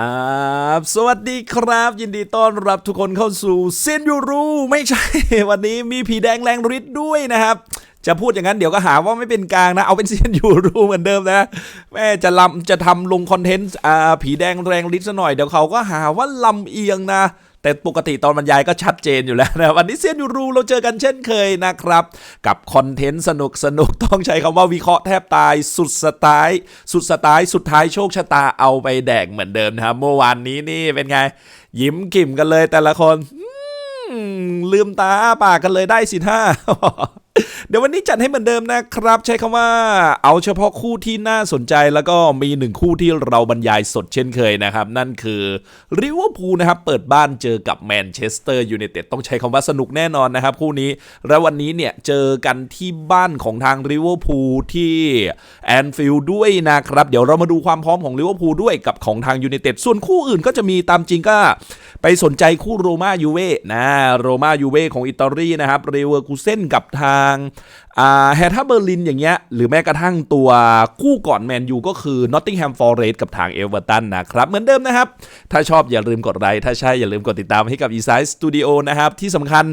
ครับสวัสดีครับ ยินดีต้อนรับทุกคนเข้าสู่เซนยูรูไม่ใช่ วันนี้มีผีแดงแรงฤทธิ์ด้วยนะครับ จะพูดอย่างนั้นเดี๋ยวก็หาว่าไม่เป็นกลางนะ เอาเป็นเซนยูรูเหมือนเดิมนะแม่จะลำจะทำลงคอนเทนต์อ่าผีแดงแรงฤทธิ์ซะหน่อยเดี๋ยวเขาก็หาว่าลำเอียงนะ แต่ปกติตอนบรรยายก็ชัดเจนอยู่แล้วนะวันนี้เซียนยูรูเราเจอกันเช่นเคยนะครับ กับคอนเทนต์สนุกสนุกต้องใช้คำว่าวิเคราะห์แทบตายสุดสไตล์สุดสไตล์สุดท้ายโชคชะตาเอาไปแดกเหมือนเดิมนะครับเมื่อวานนี้นี่เป็นไง ยิ้มกิ่มกันเลยแต่ละคนลืมตาอ้าปากกันเลยได้สิท่าเดี๋ยววันนี้จัดให้เหมือนเดิมนะครับ ใช้คำว่าเอาเฉพาะคู่ที่น่าสนใจแล้วก็มีหนึ่งคู่ที่เราบรรยายสดเช่นเคยนะครับ นั่นคือริเวอร์พูลนะครับ เปิดบ้านเจอกับแมนเชสเตอร์ยูไนเต็ดต้องใช้คำว่าสนุกแน่นอนนะครับ คู่นี้ แล้ววันนี้เนี่ย เจอกันที่บ้านของทางริเวอร์พูลที่แอนฟิลด์ด้วยนะครับ เดี๋ยวเรามาดูความพร้อมของริเวอร์พูลด้วยกับของทางยูไนเต็ดส่วนคู่อื่นก็จะมีตามจริงก็ ไปสนใจคู่โรมายูเว่นะโรมายูเว่ของอิตาลีนะครับเรเวอร์คูเซนกับทางอ่าแฮท่าเบอร์ลินอย่างเงี้ยหรือแม้กระทั่งตัวคู่ก่อนแมนยูก็คือนอตติงแฮมฟอร์เรสกับทางเอเวอร์ตันนะครับ เหมือนเดิมนะครับ ถ้าชอบอย่าลืมกดไลค์ถ้าใช่อย่าลืมกดติดตามให้กับ e s i สตูดิโอนะครับ ที่สำคัญ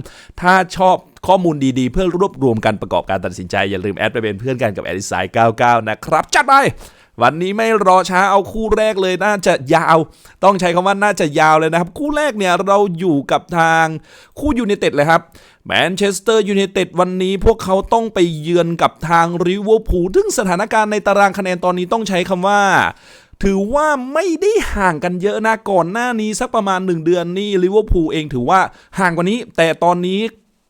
ถ้าชอบข้อมูลดีๆ เพื่อรวบรวมการประกอบการตัดสินใจ อย่าลืมแอดไปเป็นเพื่อนกันกับแอด e s i 99 นะครับ จัดไป วันนี้ไม่รอช้าเอาคู่แรกเลยน่าจะยาว ต้องใช้คำว่าน่าจะยาวเลยนะครับ คู่แรกเนี่ยเราอยู่กับทางคู่ยูไนเต็ดเลยครับแมนเชสเตอร์ยูไนเต็ดวันนี้พวกเขาต้องไปเยือนกับทางริเวอร์พูลซึ่งสถานการณ์ในตารางคะแนนตอนนี้ต้องใช้คำว่า ถือว่าไม่ได้ห่างกันเยอะนะก่อนหน้านี้สักประมาณ 1 เดือนนี่ลิเวอร์พูลเองถือว่าห่างกว่านี้ แต่ตอนนี้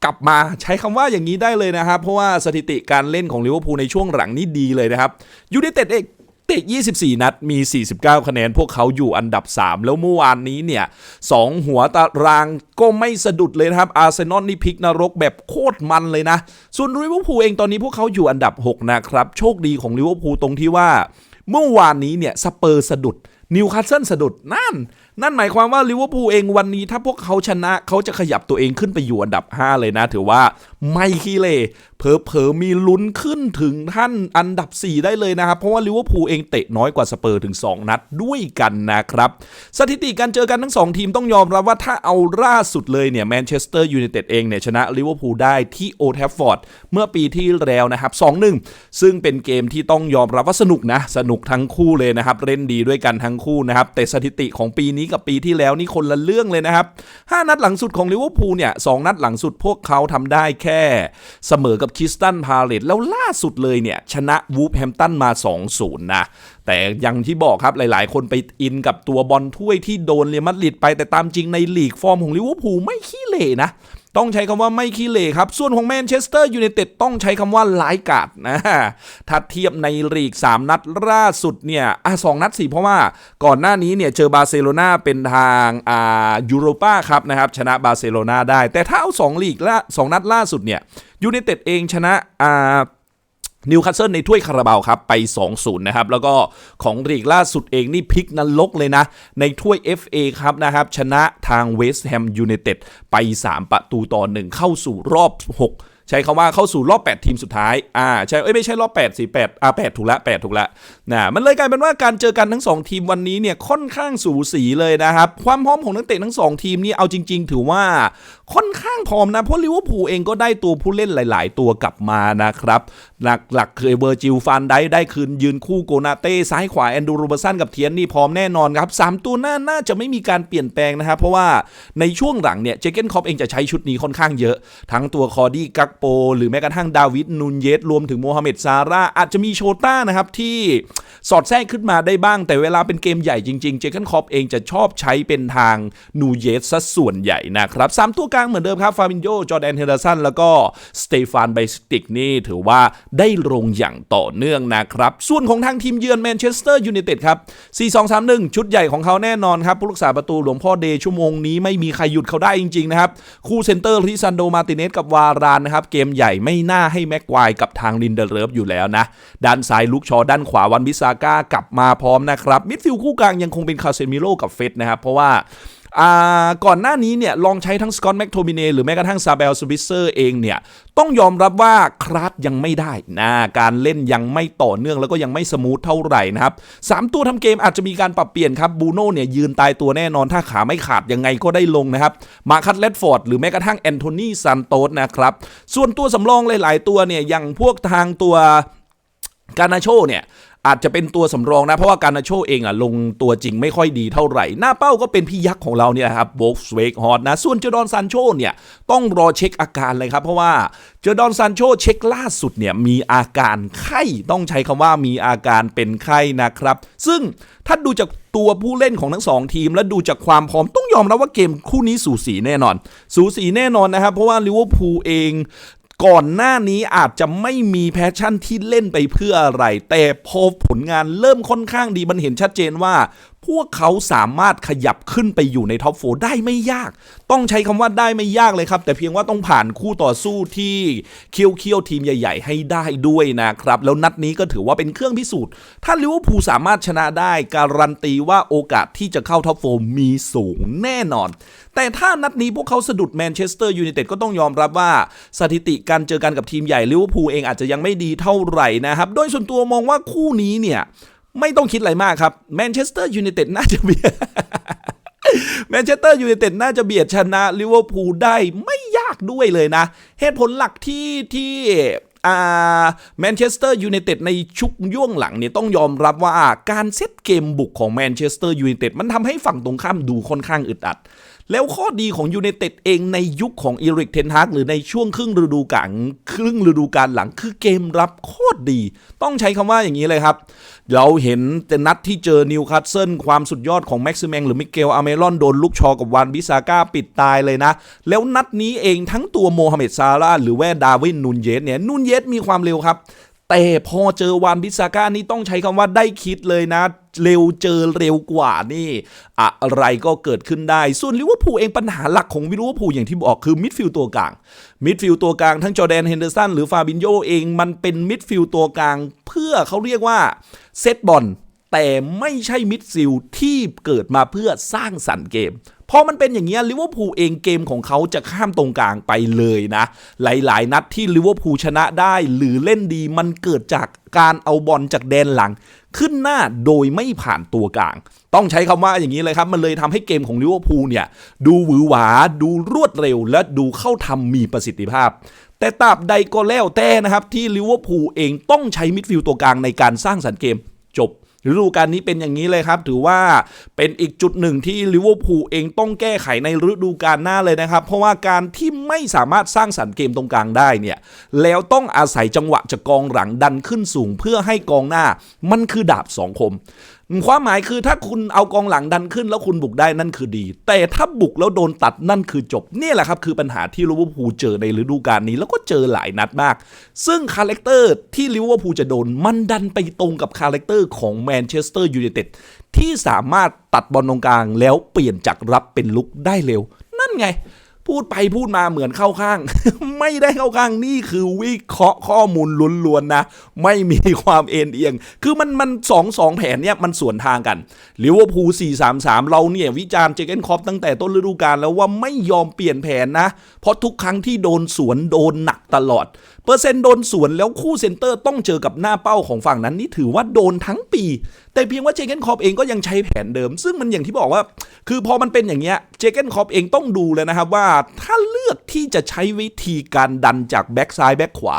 กลับมาใช้คำว่าอย่างนี้ได้เลยนะครับ เพราะว่าสถิติการเล่นของลิเวอร์พูลในช่วงหลังนี่ดีเลยนะครับยูไนเต็ดเอง ตะ24 นัดมี 49 คะแนน พวกเขาอยู่อันดับ 3 แล้วเมื่อวานนี้เนี่ยสองหัวตารางก็ไม่สะดุดเลยนะครับ อาร์เซนอลนี่พลิกนรกแบบโคตรมันเลยนะ ส่วนลิเวอร์พูลเองตอนนี้พวกเขาอยู่อันดับ 6 นะครับ โชคดีของลิเวอร์พูลตรงที่ว่า เมื่อวานนี้เนี่ยสเปอร์สะดุดนิวคาสเซิลสะดุดนั่น นั่นหมายความว่าลิเวอร์พูลเองวันนี้ถ้าพวกเขาชนะเขาจะขยับตัวเองขึ้นไปอยู่อันดับ 5 เลยนะ ถือว่าไม่ขี้เลยเผลอมีลุ้นขึ้นถึงท่านอันดับ 4 ได้เลยนะครับ เพราะว่าลิเวอร์พูลเองเตะน้อยกว่าสเปอร์ถึง 2 นัดด้วยกันนะครับ สถิติการเจอกันทั้ง 2 ทีมต้องยอมรับว่าถ้าเอาล่าสุดเลยเนี่ยแมนเชสเตอร์ยูไนเต็ดเองเนี่ยชนะลิเวอร์พูลได้ที่โอแทฟฟอร์ดเมื่อปีที่แล้วนะครับ 2-1 ซึ่งเป็นเกมที่ต้องยอมรับว่าสนุกนะ สนุกทั้งคู่เลยนะครับเล่นดีด้วยกันทั้งคู่นะครับแต่สถิติของปีนี้กับปีที่แล้วนี่คนละเรื่องเลยนะครับ 5 นัดหลังสุดของลิเวอร์พูลเนี่ยสนัดหลังสุดพวกเขาทำได้แค่เสมอกับคิสตันพาเลตแล้วล่าสุดเลยเนี่ย ชนะวูฟแฮมตันมา 2-0 นะแต่อยังที่บอกครับหลาย ๆ คนไปอินกับตัวบอลถ้วยที่โดนเรอัลมาดริดไปแต่ตามจริงในลีกฟอร์มของลิเวอร์พูลไม่ขี้เหร่นะ ต้องใช้คำว่าไม่ขี้เหร่ครับ ส่วนของแมนเชสเตอร์ยูไนเต็ดต้องใช้คำว่าร้ายกาดนะถ้าเทียบในลีก 3 นัดล่าสุดเนี่ยอะสองนัดสิเพราะว่าก่อนหน้านี้เนี่ยเจอบาร์เซโลนาเป็นทางอ่ายูโรปาครับนะครับชนะบาร์เซโลนาได้ แต่ถ้าเอา2ลีกละสองนัดล่าสุดเนี่ยยูไนเต็ดเองชนะอ่า นิวคาสเซิลในถ้วยคาราบาวครับ ไป 2-0 นะครับ แล้วก็ของลีกล่าสุดเองนี่พลิกนรกเลยนะ ในถ้วย FA ครับนะครับ ชนะทางเวสต์แฮมยูไนเต็ดไป 3 ประตูต่อ 1 เข้าสู่รอบ 6 ใช้คำว่าเข้าสู่รอบ 8 ทีมสุดท้าย อ่า ใช่ เอ้ย ไม่ใช่รอบ 8 4 8 อ่า 8 ถูกละ 8 ถูกละ นะ มันเลยกลายเป็นว่าการเจอกันทั้ง 2 ทีมวันนี้เนี่ยค่อนข้างสูสีเลยนะครับ ความพร้อมของนักเตะทั้ง 2 ทีมนี่เอาจริง ๆ ถือว่าค่อนข้างพร้อมนะ เพราะลิเวอร์พูลเองก็ได้ตัวผู้เล่นหลาย ๆ ตัวกลับมานะครับ หลักๆเคยเวอร์จิลฟานไดได้คืนยืนคู่โกนาเต้ซ้ายขวาแอนดูรเบอร์สันกับเทียนนี่พร้อมแน่นอนครับสามตัวหน้าน่าจะไม่มีการเปลี่ยนแปลงนะครับเพราะว่าในช่วงหลังเนี่ยเจเกนคอปเองจะใช้ชุดนี้ค่อนข้างเยอะ ทั้งตัวคอดี้กักโป หรือแม้กระทั่งดาวิดนูนเยสรวมถึงโมฮัมเหม็ดซาร่าอาจจะมีโชต้านะครับที่สอดแทรกขึ้นมาได้บ้าง แต่เวลาเป็นเกมใหญ่จริงๆ เจเกนคอปเองจะชอบใช้เป็นทางนูเยสซะส่วนใหญ่นะครับสามตัวกลางเหมือนเดิมครับฟาบินโยจอแดนเฮเดอร์สันแล้วก็สเตฟานไบสติกนี่ถือว่าได้ลงอย่างต่อเนื่องนะครับ ส่วนของทางทีมเยือนแมนเชสเตอร์ยูไนเต็ดครับ 4-2-3-1 ชุดใหญ่ของเขาแน่นอนครับ ผู้รักษาประตูหลวงพ่อเดชั่วโมงนี้ไม่มีใครหยุดเขาได้จริง ๆ นะครับ คู่เซนเตอร์ที่ซันโดมาติเนสกับวารานนะครับเกมใหญ่ไม่น่าให้แม็กควายกับทางลินเดเลิฟอยู่แล้วนะ ด้านซ้ายลุกชอด้านขวาวันบิซาก้ากลับมาพร้อมนะครับมิดฟิลด์คู่กลางยังคงเป็นคาเซมิโลกับเฟสนะครับเพราะว่า ก่อนหน้านี้เนี่ยลองใช้ทั้งสกอตแม c โทมิเนหรือแม้กระทั่งซาเบลสวิสเซอร์เองเนี่ยต้องยอมรับว่าคราฟยังไม่ได้นะการเล่นยังไม่ต่อเนื่องแล้วก็ยังไม่สมูทเท่าไหร่นะครับสามตัวทำเกมอาจจะมีการปรับเปลี่ยนครับบูโน่เนี่ยยืนตายตัวแน่นอนถ้าขาไม่ขาดยังไงก็ได้ลงนะครับมาคัตเลดฟอร์ดหรือแม้กระทั่งแอนโทนีซันโตสนะครับส่วนตัวสำรองหลาย ๆ ตัวเนี่ยอย่างพวกทางตัวการนาโชเนี่ย อาจจะเป็นตัวสำรองนะ เพราะว่าการนาโชเองอะลงตัวจริงไม่ค่อยดีเท่าไหร่ หน้าเป้าก็เป็นพี่ยักษ์ของเราเนี่ยครับโบกสเวกฮอตนะ ส่วนเจอดอนซันโชเนี่ยต้องรอเช็คอาการเลยครับ เพราะว่าเจอดอนซันโชเช็คล่าสุดเนี่ยมีอาการไข้ต้องใช้คำว่ามีอาการเป็นไข้นะครับ ซึ่งถ้าดูจากตัวผู้เล่นของทั้งสองทีม และดูจากความพร้อมต้องยอมรับว่าเกมคู่นี้สูสีแน่นอน สูสีแน่นอนนะครับเพราะว่าลิเวอร์พูลเอง ก่อนหน้านี้อาจจะไม่มีแพชชั่นที่เล่นไปเพื่ออะไร แต่พอผลงานเริ่มค่อนข้างดีมันเห็นชัดเจนว่า พวกเขาสามารถขยับขึ้นไปอยู่ในท็อปโฟได้ไม่ยาก ต้องใช้คำว่าได้ไม่ยากเลยครับ แต่เพียงว่าต้องผ่านคู่ต่อสู้ที่เคี่ยวเคี่ยวๆทีมใหญ่ ๆ ให้ได้ด้วยนะครับ แล้วนัดนี้ก็ถือว่าเป็นเครื่องพิสูจน์ ถ้าลิเวอร์พูลสามารถชนะได้ การันตีว่าโอกาสที่จะเข้าท็อปโฟมีสูงแน่นอน แต่ถ้านัดนี้พวกเขาสะดุดแมนเชสเตอร์ยูไนเต็ดก็ต้องยอมรับว่าสถิติการเจอกันกับทีมใหญ่ลิเวอร์พูลเองอาจจะยังไม่ดีเท่าไหร่นะครับ โดยส่วนตัวมองว่าคู่นี้เนี่ยไม่ต้องคิดอะไรมากครับแมนเชสเตอร์ยูไนเต็ดน่าจะเบียดแมนเชสเตอร์ยูไนเต็ดน่าจะเบียดชนะลิเวอร์พูลได้ไม่ยากด้วยเลยนะ เหตุผลหลักที่ที่แมนเชสเตอร์ยูไนเต็ดในชุกย่วงหลังเนี่ยต้องยอมรับว่าการเซตเกมบุกของแมนเชสเตอร์ยูไนเต็ดมันทำให้ฝั่งตรงข้ามดูค่อนข้างอึดอัด แล้วข้อดีของยูไนเต็ดเองในยุคของอีริกเทนฮากหรือในช่วงครึ่งฤดูกาลครึ่งฤดูกาลหลังคือเกมรับโคตรดี ต้องใช้คำว่าอย่างนี้เลยครับ เราเห็นแต่นัดที่เจอนิวคาสเซิลความสุดยอดของแม็กซิแมงหรือมิเกลอาเมรอนโดนลูกชอกับวานบิซาก้าปิดตายเลยนะ แล้วนัดนี้เองทั้งตัวโมฮัมเหม็ดซาร่าห์หรือแว่าดาวินนูนเยสเนี่ยนูนเยสมีความเร็วครับ แต่พอเจอวานบิซาก้านี่ต้องใช้คำว่าได้คิดเลยนะ เร็วเจอเร็วกว่านี่อะไรก็เกิดขึ้นได้ ส่วนลิเวอร์พูลเองปัญหาหลักของลิเวอร์พูลอย่างที่บอกคือมิดฟิลด์ตัวกลางมิดฟิลด์ตัวกลางทั้งจอแดนเฮนเดอร์สันหรือฟาบินโยเองมันเป็นมิดฟิลด์ตัวกลาง เพื่อเขาเรียกว่าเซตบอลแต่ไม่ใช่มิดฟิลด์ที่เกิดมาเพื่อสร้างสรรค์เกม พอมันเป็นอย่างนี้ยลิเวอร์พูลเองเกมของเขาจะข้ามตรงกลางไปเลยนะ หลาย ๆ นัดที่ลิเวอร์พูลชนะได้ หรือเล่นดีมันเกิดจากการเอาบอลจากแดนหลัง ขึ้นหน้าโดยไม่ผ่านตัวกลาง ต้องใช้คำว่าอย่างนี้เลยครับ มันเลยทำให้เกมของลิเวอร์พูลเนี่ย ดูหวือหวา ดูรวดเร็ว และดูเข้าทำมีประสิทธิภาพแต่ตราบใดก็แล้วแต่นะครับที่ลิเวอร์พูลเองต้องใช้มิดฟิลด์ตัวกลางในการสร้างสรรค์เกมจบ ฤดูกาลนี้เป็นอย่างนี้เลยครับ ถือว่าเป็นอีกจุดหนึ่งที่ลิเวอร์พูลเองต้องแก้ไขในฤดูกาลหน้าเลยนะครับ เพราะว่าการที่ไม่สามารถสร้างสรรค์เกมตรงกลางได้เนี่ยแล้วต้องอาศัยจังหวะจากกองหลังดันขึ้นสูงเพื่อให้กองหน้ามันคือดาบสองคม ความหมายคือถ้าคุณเอากองหลังดันขึ้นแล้วคุณบุกได้นั่นคือดี แต่ถ้าบุกแล้วโดนตัดนั่นคือจบนี่แหละครับคือปัญหาที่ลิเวอร์พูลเจอในฤดูกาลนี้แล้วก็เจอหลายนัดมาก ซึ่งคาแรคเตอร์ที่ลิเวอร์พูลจะโดนมันดันไปตรงกับคาแรคเตอร์ของแมนเชสเตอร์ยูไนเต็ดที่สามารถตัดบอลตรงกลางแล้วเปลี่ยนจากรับเป็นลุกได้เร็ว นั่นไง พูดไปพูดมาเหมือนเข้าข้าง ไม่ได้เข้าข้างนี่คือวิเคราะห์ข้อมูลล้วนๆนะ ไม่มีความเอ็นเอียง คือมันมันสองสองแผนเนี่ยมันสวนทางกันลิเวอร์พูล4-3-3เราเนี่ย วิจารณ์เจเกนคอปตั้งแต่ต้นฤดูกาลแล้วว่าไม่ยอมเปลี่ยนแผนนะ เพราะทุกครั้งที่โดนสวนโดนหนักตลอด เปอร์เซ็นต์โดนสวนแล้วคู่เซนเตอร์ต้องเจอกับหน้าเป้าของฝั่งนั้นนี่ถือว่าโดนทั้งปี แต่เพียงว่าเจเกนคอปเองก็ยังใช้แผนเดิม ซึ่งมันอย่างที่บอกว่า คือพอมันเป็นอย่างเงี้ยเจเกนคอปเองต้องดูเลยนะครับว่าถ้าเลือกที่จะใช้วิธีการดันจากแบ็กซ้ายแบ็กขวา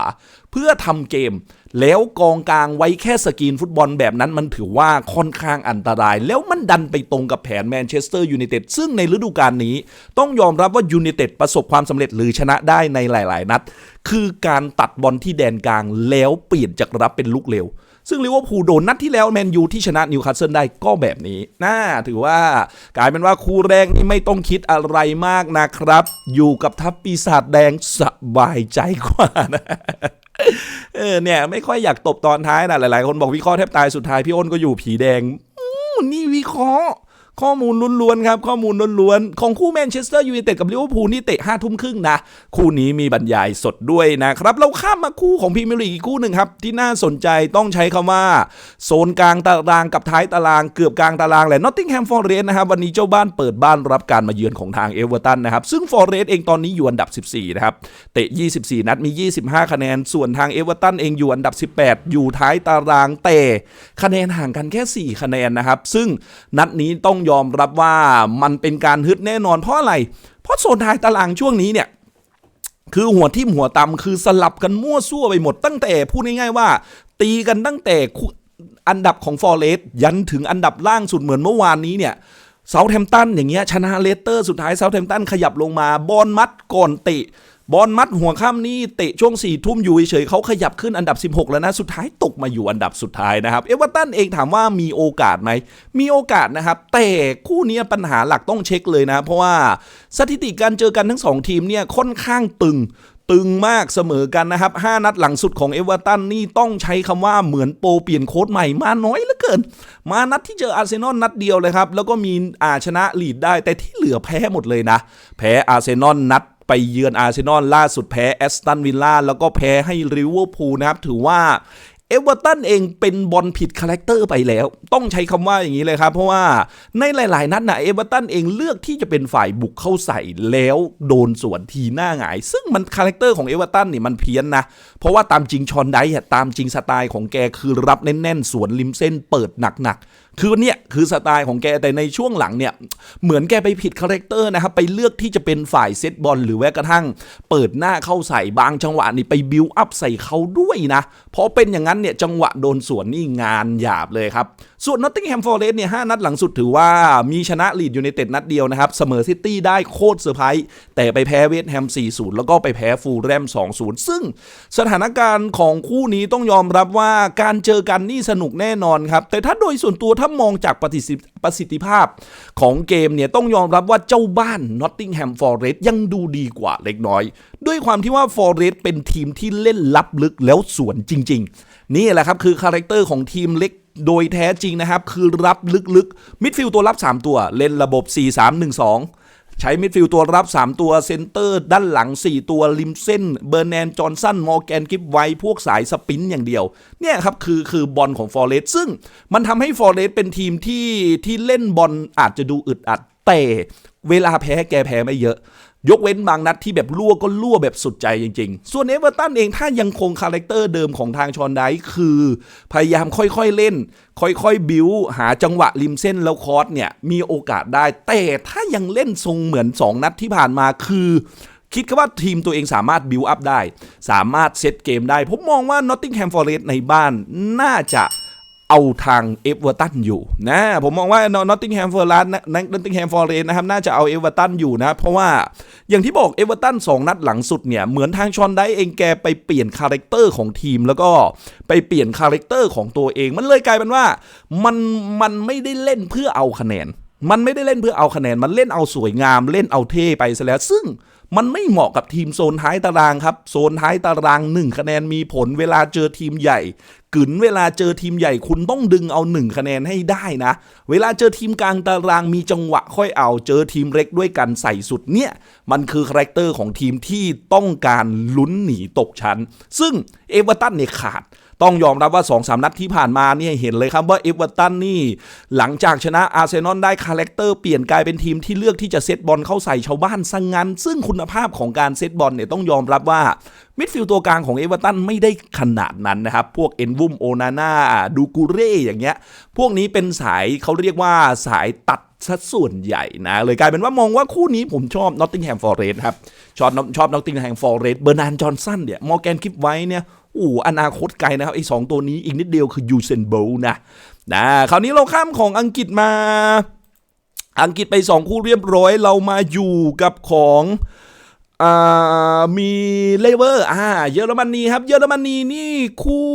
เพื่อทำเกม แล้วกองกลางไว้แค่สกรีนฟุตบอลแบบนั้นมันถือว่าค่อนข้างอันตราย แล้วมันดันไปตรงกับแผนแมนเชสเตอร์ยูไนเต็ดซึ่งในฤดูกาลนี้ ต้องยอมรับว่ายูไนเต็ดประสบความสำเร็จหรือชนะได้ในหลาย ๆ นัด คือการตัดบอลที่แดนกลางแล้วเปลี่ยนจากรับเป็นลุกเร็วซึ่งลิเวอร์พูลโดนนัดที่แล้วแมนยูที่ชนะนิวคาสเซิลได้ก็แบบนี้น่าถือว่ากลายเป็นว่าคู่แรกนี่ไม่ต้องคิดอะไรมากนะครับ อยู่กับทัพปีศาจแดงสบายใจกว่านะ เออเนี่ยไม่ค่อยอยากตบตอนท้ายนะหลายๆ คนบอกวิเคราะห์แทบตายสุดท้ายพี่อ้นก็อยู่ผีแดงอนี่วิเคราะห์ ข้อมูลล้วนๆครับข้อมูลล้วนๆของคู่แมนเชสเตอร์ยูไนเต็ดกับลิเวอร์พูลนี่เตะห้าทุ่มครึ่งนะ คู่นี้มีบรรยายสดด้วยนะครับ เราข้ามมาคู่ของพรีเมียร์ลีกอีกคู่หนึ่งครับ ที่น่าสนใจต้องใช้คำว่า โซนกลางตารางกับท้ายตารางเกือบกลางตารางแหละนอตติงแฮมฟอร์เรสต์นะครับ วันนี้เจ้าบ้านเปิดบ้านรับการมาเยือนของทางเอเวอร์ตันนะครับ ซึ่งฟอร์เรสต์เองตอนนี้อยู่อันดับ 14 นะครับ เตะ 24 นัดมี 25 คะแนน ส่วนทางเอเวอร์ตันเองอยู่อันดับ 18 อยู่ท้ายตารางแต่คะแนนห่างกันแค่ 4 คะแนนนะครับซึ่งนัดนี้ต้องยอมรับว่ามันเป็นการฮึดแน่นอนเพราะอะไร เพราะโซนท้ายตารางช่วงนี้เนี่ยคือหัวทิ่มหัวตำคือสลับกันมั่วซั่วไปหมดตั้งแต่พูดง่ายๆว่า ตีกันตั้งแต่อันดับของฟอร์เรสยันถึงอันดับล่างสุดเหมือนเมื่อวานนี้เนี่ยเซาแ h มตันอย่างเงี้ยชนะเลสเตอร์สุดท้ายเซาแ h มตันขยับลงมาบอลมัดก่อนตะ บอลมัดหัวข้ามนี่เตะช่วง4ี่ทุ่มอยู่เฉยๆเขาขยับขึ้นอันดับ 16 แล้วนะ สุดท้ายตกมาอยู่อันดับสุดท้ายนะครับ เอเวอร์ตันเองถามว่ามีโอกาสไหม มีโอกาสนะครับ แต่คู่นี้ปัญหาหลักต้องเช็คเลยนะ เพราะว่าสถิติการเจอกันทั้ง 2 ทีมเนี่ยค่อนข้างตึงตึงมากเสมอกันนะครับ 5 นัดหลังสุดของเอเวอร์ตันนี่ต้องใช้คำว่าเหมือนโปรเปลี่ยนโค้ดใหม่มาน้อยเหลือเกิน มานัดที่เจออาร์เซนอลนัดเดียวเลยครับ แล้วก็มีอาชนะลีดได้แต่ที่เหลือแพ้หมดเลยนะ แพ้อาร์เซนอลนัด ไปเยือนอาร์เซนอลล่าสุดแพ้แอสตันวิลล่าแล้วก็แพ้ให้ลิเวอร์พูลนะครับ ถือว่าเอเวอร์ตันเองเป็นบอลผิดคาแรคเตอร์ไปแล้ว ต้องใช้คำว่าอย่างนี้เลยครับ เพราะว่าในหลาย ๆ นัดนะเอเวอร์ตันเองเลือกที่จะเป็นฝ่ายบุกเข้าใส่แล้วโดนสวนทีหน้าหงาย ซึ่งมันคาแรคเตอร์ของเอเวอร์ตันนี่มันเพี้ยนนะ เพราะว่าตามจริงชอนไดอะตามจริงสไตล์ของแกคือรับแน่น ๆ สวนริมเส้นเปิดหนัก ๆ คือเนี่ยคือสไตล์ของแกแต่ในช่วงหลังเนี่ยเหมือนแกไปผิดคาแรคเตอร์นะครับไปเลือกที่จะเป็นฝ่ายเซตบอลหรือแม้กระทั่ง เปิดหน้าเข้าใส่บางจังหวะนี่ไปบิวอัพใส่เขาด้วยนะเพราะเป็นอย่างนั้นเนี่ยจังหวะโดนสวนนี่งานหยาบเลยครับส่วนนอตติงแฮมฟอร์เรสเนี่ยห้านัดหลังสุดถือว่ามีชนะลีดยูไนเต็ดนัดเดียวนะครับเสมอซิตี้ได้โคตรเซอร์ไพรส์แต่ไปแพ้เวสต์แฮม 4-0 แล้วก็ไปแพ้ฟูลแรม 2-0 ซึ่งสถานการณ์ของคู่นี้ต้องยอมรับว่าการเจอกันนี่สนุกแน่นอนครับ แต่ถ้าโดยส่วนตัวถ้ามองจากประสิทธิประสิทธิภาพของเกมเนี่ยต้องยอมรับว่าเจ้าบ้านนอตติงแฮมฟอร์เรสยังดูดีกว่าเล็กน้อย ด้วยความที่ว่าฟอร์เรสเป็นทีมที่เล่นลับลึกแล้วสวนจริง ๆ นี่แหละครับคือคาแรคเตอร์ของทีมเล็ก โดยแท้จริงนะครับ คือรับลึกๆ มิดฟิลด์ตัวรับ 3 ตัว เล่นระบบ 4-3-1-2 ใช้มิดฟิลด์ตัวรับ 3 ตัวเซนเตอร์ ด้านหลัง 4 ตัวริมเส้น เบอร์แนนจอห์นสันมอร์แกนกิฟไวพวกสายสปินอย่างเดียว เนี่ยครับ คือคือบอลของฟอร์เรสซึ่งมันทำให้ฟอร์เรสเป็นทีมที่ที่เล่นบอลอาจจะดูอึดอัดแต่เวลาแพ้แกแพ้ไม่เยอะ ยกเว้นบางนัดที่แบบรั่วก็รั่วแบบสุดใจจริงๆ ส่วนเอเวอร์ตันเองถ้ายังคงคาแรคเตอร์เดิมของทางชอนไดคือ พยายามค่อยๆเล่น ค่อยๆ บิวหาจังหวะริมเส้นแล้วคอร์สเนี่ย มีโอกาสได้ แต่ถ้ายังเล่นทรงเหมือน 2 นัดที่ผ่านมาคือ คิดว่าทีมตัวเองสามารถบิวอัพได้ สามารถเซตเกมได้ ผมมองว่านอตติงแฮมฟอร์เรสในบ้านน่าจะ เอาทางเอเวอร์ตันอยู่นะผมมองว่านอตติงแฮมฟอร์เรสนอตติงแฮมฟอร์เรสนะครับน่าจะเอาเอเวอร์ตันอยู่นะ เพราะว่าอย่างที่บอกเอเวอร์ตันสองนัดหลังสุดเนี่ย เหมือนทางชอนได้เองแกไปเปลี่ยนคาแรคเตอร์ของทีม แล้วก็ไปเปลี่ยนคาแรคเตอร์ของตัวเอง มันเลยกลายเป็นว่ามันมันไม่ได้เล่นเพื่อเอาคะแนน มันไม่ได้เล่นเพื่อเอาคะแนน มันเล่นเอาสวยงาม เล่นเอาเท่ไปซะแล้วซึ่ง มันไม่เหมาะกับทีมโซนท้ายตารางครับ โซนท้ายตารางหนึ่งคะแนนมีผลเวลาเจอทีมใหญ่กึนเวลาเจอทีมใหญ่คุณต้องดึงเอาหนึ่งคะแนนให้ได้นะ เวลาเจอทีมกลางตารางมีจังหวะค่อยเอา เจอทีมเล็กด้วยกันใส่สุดเนี่ย มันคือคาแรคเตอร์ของทีมที่ต้องการลุ้นหนีตกชั้น ซึ่งเอเวอร์ตันเนี่ยขาด ต้องยอมรับว่า2อสนัดที่ผ่านมาเนี่ยเห็นเลยครับว่าเอเวอร์ตันนี่หลังจากชนะอาร์เซนอลได้คาแรคเตอร์เปลี่ยนกลายเป็นทีมที่เลือกที่จะเซตบอลเข้าใส่ชาวบ้านซะงงั้น ซึ่งคุณภาพของการเซตบอลเนี่ยต้องยอมรับว่ามิดฟิลด์ตัวกลางของเอเวอร์ตันไม่ได้ขนาดนั้นนะครับ พวกเอ็นวุมโอนาน่าดูกูเร่อย่างเงี้ย พวกนี้เป็นสายเขาเรียกว่าสายตัดสัดส่วนใหญ่นะ เลยกลายเป็นว่ามองว่าคู่นี้ผมชอบนอตติงแฮมฟอร์เรสครับ ชอบชอบนอตติงแฮมฟอร์เรสเบอร์นานจอห์นสันเนี่ยมอร์แกนคิปไว้เนี่ย อ้อนาคตไกลนะครับไอ้สองตัวนี้อีกนิดเดียวคือยูเซนโบนะนะคราวนี้เราข้ามของอังกฤษมา อังกฤษไป 2 คู่เรียบร้อย เรามาอยู่กับของอ่ามีเลเวอร์อ่าเยอรมนีครับ เยอรมนีนี่คู่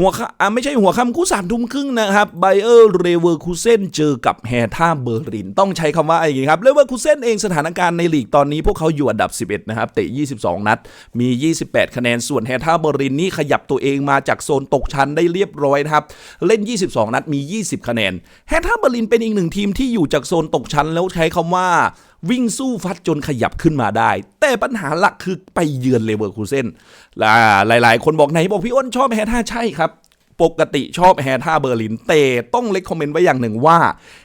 หัวค่ำอะไม่ใช่หัวค่ำคู่สามทุ่มครึ่งนะครับไบเออร์เรเวอร์คูเซนเจอกับแฮท่าเบอร์ลิน ต้องใช้คำว่าอย่างนี้ครับเรเวอร์คูเซนเองสถานการณ์ในลีกตอนนี้พวกเขาอยู่อันดับ 11 นะครับ เตะ 22 นัด มี 28 คะแนนส่วนแฮท่าเบอร์ลินนี่ขยับตัวเองมาจากโซนตกชั้นได้เรียบร้อยครับ เล่น 22 นัดมี 20 คะแนนแฮท่าเบอร์ลินเป็นอีกหนึ่งทีมที่อยู่จากโซนตกชั้นแล้วใช้คำว่า วิ่งสู้ฟัดจนขยับขึ้นมาได้ แต่ปัญหาหลักคือไปเยือนเลเวอร์คูเซนหลาย ๆ คนบอกไหนบอกพี่อ้นชอบแฮท่าใช่ครับ ปกติชอบแฮท่าเบอร์ลินแต่ต้องเล็กคอมเมนต์ไว้อย่างหนึ่งว่า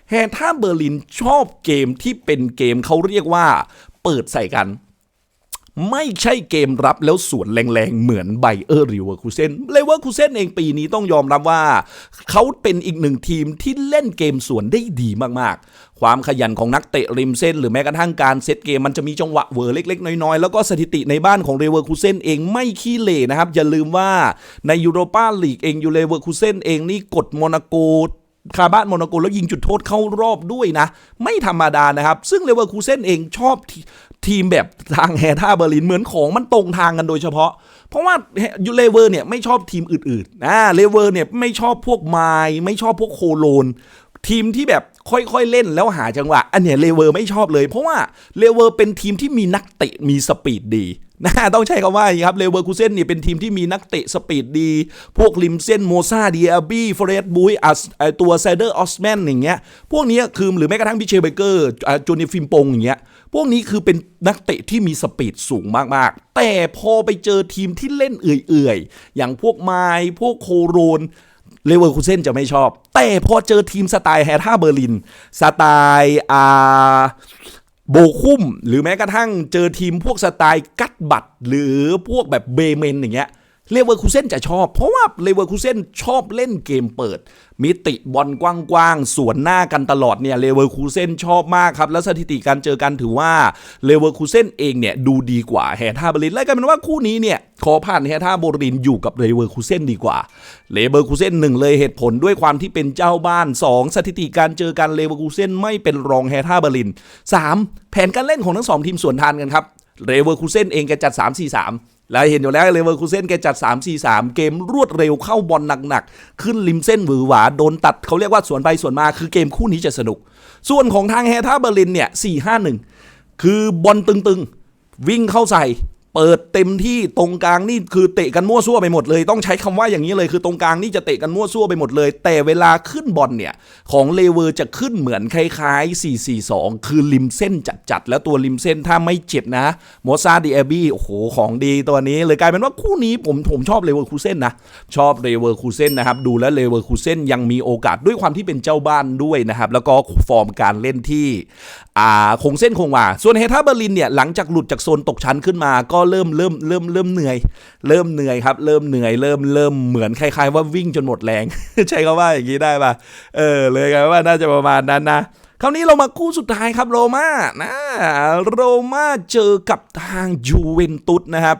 แฮท่าเบอร์ลินชอบเกมที่เป็นเกมเขาเรียกว่า เปิดใส่กัน ไม่ใช่เกมรับแล้วสวนแรงๆ เหมือนไบเออร์ริเวอร์คูเซนเลเวอร์คูเซนเองปีนี้ต้องยอมรับว่า เขาเป็นอีกหนึ่งทีมที่เล่นเกมสวนได้ดีมากๆ ความขยันของนักเตะริมเส้น หรือแม้กระทั่งการเซตเกมมันจะมีจังหวะเวอร์เล็กๆ น้อยๆ แล้วก็สถิติในบ้านของเลเวอร์คูเซนเองไม่ขี้เหร่นะครับ อย่าลืมว่าในยูโรปาลีกเองยูเลเวอร์คูเซนเองนี่กดโมนาโก คาบ้านโมนาโกแล้วยิงจุดโทษเข้ารอบด้วยนะ ไม่ธรรมดานะครับ ซึ่งเลเวอร์คูเซนเองชอบททีมแบบทางแฮท่าเบอร์ลินเหมือนของมันตรงทางกันโดยเฉพาะ เพราะว่ายูเลเวอร์เนี่ยไม่ชอบทีมอื่นๆนะเลเวอร์เนี่ยไม่ชอบพวกไมล์ไม่ชอบพวกโคโลนทีมที่แบบค่อยๆเล่นแล้วหาจังหวะ อันเนี้ยเลเวอร์ไม่ชอบเลย เพราะว่าเลเวอร์เป็นทีมที่มีนักเตะมีสปีดดี นะต้องใช้คำว่าอย่างครับเลเวอร์คูเซนเนี่ยเป็นทีมที่มีนักเตะสปีดดี พวกริมเส้นโมซาเดียบี้ฟรดบุยอัสตัวไซเดอร์ออสแมนอย่างเงี้ยพวกนี้คือหรือแม้กระทั่งพิเชเบเกอร์จูเนิฟิมปงอย่างเงี้ยพวกนี้คือเป็นนักเตะที่มีสปีดสูงมาก ๆ แต่พอไปเจอทีมที่เล่นเอื่อย ๆ อย่างพวกไมล์พวกโคโรนเลเวอร์คูเซนจะไม่ชอบ แต่พอเจอทีมสไตล์แฮท่าเบอร์ลิน สไตล์อ่า โบคุ้มหรือแม้กระทั่งเจอทีมพวกสไตล์กัตบัตหรือพวกแบบเบเมนอย่างเงี้ย เลเวอร์คูเซนจะชอบ เพราะว่าเลเวอร์คูเซนชอบเล่นเกมเปิด มิติบอลกว้างๆ สวนหน้ากันตลอดเนี่ยเลเวอร์คูเซนชอบมากครับ แล้วสถิติการเจอกันถือว่าเลเวอร์คูเซนเองเนี่ยดูดีกว่าแฮท่าเบอร์ลินและกันเป็นว่าคู่นี้เนี่ยขอผ่านแฮท่าบอร์ลินอยู่กับเลเวอร์คูเซนดีกว่าเลเวอร์คูเซนหนึ่งเลยเหตุผลด้วยความที่เป็นเจ้าบ้าน 2 สถิติการเจอกันเลเวอร์คูเซนไม่เป็นรองแฮท่าเบอร์ลิน 3 แผนการเล่นของทั้งสองทีมสวนทานกันครับเลเวอร์คูเซนเองแกจัด 3-4-3 แล้วเห็นอยู่แล้วเลเวอร์คูเซนแกจัด 3-4-3 เกมรวดเร็วเข้าบอลหนักๆ ขึ้นริมเส้นหวือหวา โดนตัดเขาเรียกว่าสวนไปสวนมาคือเกมคู่นี้จะสนุก ส่วนของทางแฮท่าเบอร์ลินเนี่ย4-5-1 คือบอลตึงๆ วิ่งเข้าใส่ เปิดเต็มที่ตรงกลางนี่คือเตะกันมั่วซั่วไปหมดเลย ต้องใช้คำว่าอย่างนี้เลยคือตรงกลางนี่จะเตะกันมั่วซั่วไปหมดเลย แต่เวลาขึ้นบอลเนี่ยของเลเวอร์จะขึ้นเหมือนคล้ายๆ 4-4-2 คือริมเส้นจัดๆแล้วตัวริมเส้นถ้าไม่เจ็บนะโมซาดีแอบี้โอ้โหของดีตัวนี้เลยกลายเป็นว่าคู่นี้ผมผมชอบเลเวอร์คูเซ่นนะชอบเลเวอร์คูเซ่นนะครับดูแล้วเลเวอร์คูเซ่นยังมีโอกาสด้วยความที่เป็นเจ้าบ้านด้วยนะครับแล้วก็ฟอร์มการเล่นที่ อ่าคงเส้นคงวาส่วนเฮท่าเบอร์ลินเนี่ยหลังจากหลุดจากโซนตกชั้นขึ้นมาก็เริ่มเริ่มเริ่มเริ่มเหนื่อย เริ่มเหนื่อยครับ เริ่มเหนื่อยเริ่มเริ่มเหมือนคล้าย ๆ ว่าวิ่งจนหมดแรง ใช่ก็ว่าอย่างนี้ได้ป่ะเออเลยกันว่าน่าจะประมาณนั้นนะคราวนี้เรามาคู่สุดท้ายครับโรม่านะโรม่าเจอกับทางยูเวนตุสนะครับ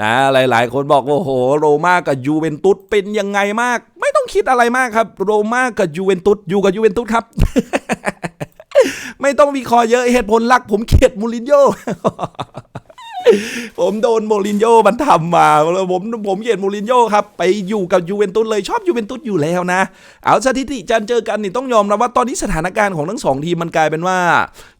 นะหลายๆ คนบอกว่าโอ้โหโรม่ากับยูเวนตุสเป็นยังไงมาก ไม่ต้องคิดอะไรมากครับ โรม่ากับยูเวนตุสอยู่กับยูเวนตุสครับ ไม่ต้องวิเคราะห์เยอะเหตุผลหลักผมเกลียดมูรินโญ่ ผมโดนโมรินโญ่มันทำมาแล้วผมผมเกลียดโมรินโญ่ครับ ไปอยู่กับยูเวนตุสเลยชอบยูเวนตุสอยู่แล้วนะ เอาสถิติจันเจอกันนี่ต้องยอมรับว่าตอนนี้สถานการณ์ของทั้งสองทีมมันกลายเป็นว่า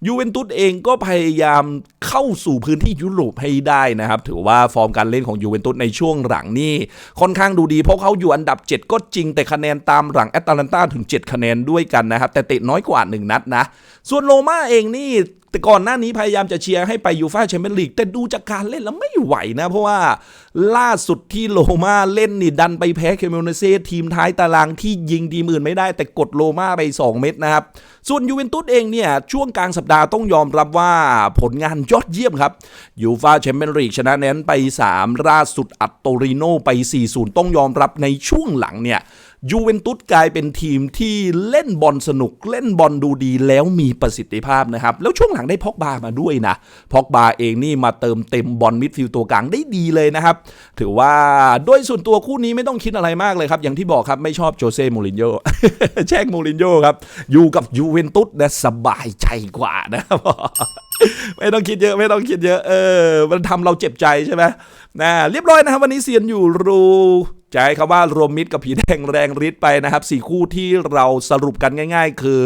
ยูเวนตุสเองก็พยายามเข้าสู่พื้นที่ยุโรปให้ได้นะครับ ถือว่าฟอร์มการเล่นของยูเวนตุสในช่วงหลังนี่ค่อนข้างดูดีเพราะเขาอยู่อันดับ 7 ก็จริงแต่คะแนนตามหลังแอตแลนตาถึง 7 คะแนนด้วยกันนะครับแต่เตะน้อยกว่า 1 นัดนะ ส่วนโรม่าเองนี่ แต่ก่อนหน้านี้พยายามจะเชียร์ให้ไปยูฟ่าแชมเปี้ยนลีกแต่ดูจากการเล่นแล้วไม่ไหวนะ เพราะว่าล่าสุดที่โรมาเล่นนี่ดันไปแพ้เคเมลเนเซทีมท้ายตารางที่ยิงทีมื่นไม่ได้ แต่กดโรมาไป 2 เม็ดนะครับ ส่วนยูเวนตุสเองเนี่ย ช่วงกลางสัปดาห์ต้องยอมรับว่าผลงานยอดเยี่ยมครับยูฟ่าแชมเปี้ยนลีกชนะแนนไป 3 ล่าสุดอัตโตริโนไป 4-0 ต้องยอมรับในช่วงหลังเนี่ย ยูเวนตุสกลายเป็นทีมที่เล่นบอลสนุกเล่นบอลดูดีแล้วมีประสิทธิภาพนะครับ แล้วช่วงหลังได้พอกบามาด้วยนะ พอกบาเองนี่มาเติมเต็มบอลมิดฟิลด์ตัวกลางได้ดีเลยนะครับ ถือว่าโดยส่วนตัวคู่นี้ไม่ต้องคิดอะไรมากเลยครับ อย่างที่บอกครับไม่ชอบโจเซ่มูรินโญ่แช่งมูรินโญ่ครับ อยู่กับยูเวนตุสนะสบายใจกว่านะครับไม่ต้องคิดเยอะไม่ต้องคิดเยอะเออมันทำเราเจ็บใจใช่ไหมนะเรียบร้อยนะครับวันนี้เซียนอยู่รู จะให้คำว่ารวมมิตรกับผีแดงแรงฤทธิ์ไปนะครับสี่คู่ที่เราสรุปกันง่าย ๆ คือ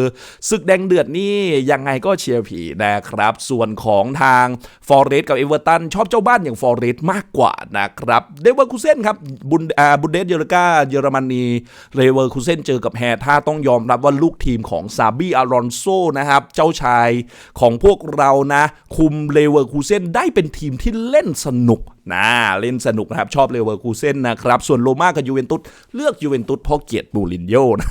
ศึกแดงเดือดนี่ยังไงก็เชียร์ผีนะครับ ส่วนของทางฟอร์เรสกับเอเวอร์ตันชอบเจ้าบ้านอย่างฟอร์เรสมากกว่านะครับเดเวอร์คูเซนครับบุนอ่าบุนเดสเยอร์กาเยอรมนีเลเวอร์คูเซนเจอกับแฮท่าต้องยอมรับว่าลูกทีมของซาบีอารอนโซนะครับเจ้าชายของพวกเรานะ คุมเลเวอร์คูเซนได้เป็นทีมที่เล่นสนุก นะเล่นสนุกนะครับ ชอบเลเวอร์คูเซนนะครับ ส่วนโรม่ากับยูเวนตุสเลือกยูเวนตุสเพราะเกลียดบูรินโญ่นะ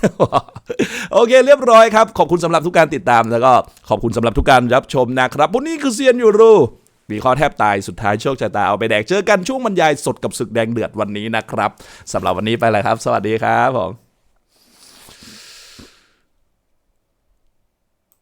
โอเคเรียบร้อยครับ ขอบคุณสำหรับทุกการติดตามแล้วก็ขอบคุณสำหรับทุกการรับชมนะครับวันนี้คือเซียนยูรูมีข้อแทบตายสุดท้ายโชคชะตาเอาไปแดกเจอกันช่วงบรรยายสดกับศึกแดงเดือดวันนี้นะครับสำหรับวันนี้ไปเลยครับ สวัสดีครับผม